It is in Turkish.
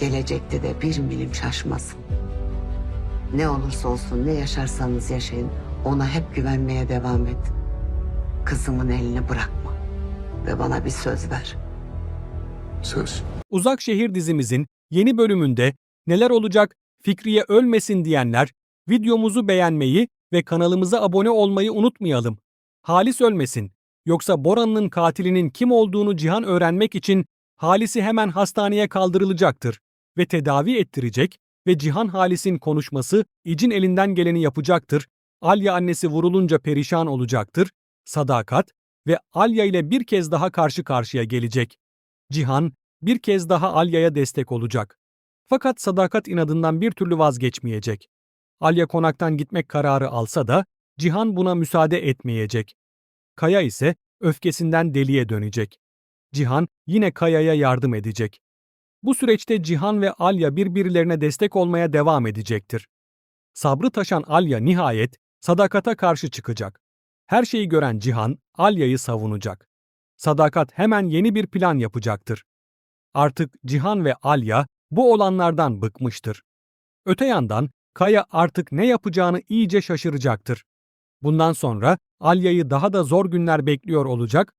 Gelecekte de bir milim şaşmasın. Ne olursa olsun ne yaşarsanız yaşayın ona hep güvenmeye devam et. Kızımın elini bırakma ve bana bir söz ver. Söz. Uzak Şehir dizimizin yeni bölümünde neler olacak Fikriye ölmesin diyenler videomuzu beğenmeyi ve kanalımıza abone olmayı unutmayalım. Halis ölmesin. Yoksa Boran'ın katilinin kim olduğunu Cihan öğrenmek için Halis'i hemen hastaneye kaldırılacaktır ve tedavi ettirecek ve Cihan Halis'in konuşması İcin elinden geleni yapacaktır. Alya annesi vurulunca perişan olacaktır. Sadakat ve Alya ile bir kez daha karşı karşıya gelecek. Cihan bir kez daha Alya'ya destek olacak. Fakat sadakat inadından bir türlü vazgeçmeyecek. Alya konaktan gitmek kararı alsa da Cihan buna müsaade etmeyecek. Kaya ise öfkesinden deliye dönecek. Cihan yine Kaya'ya yardım edecek. Bu süreçte Cihan ve Alya birbirlerine destek olmaya devam edecektir. Sabrı taşan Alya nihayet sadakata karşı çıkacak. Her şeyi gören Cihan Alya'yı savunacak. Sadakat hemen yeni bir plan yapacaktır. Artık Cihan ve Alya bu olanlardan bıkmıştır. Öte yandan Kaya artık ne yapacağını iyice şaşıracaktır. Bundan sonra Alya'yı daha da zor günler bekliyor olacak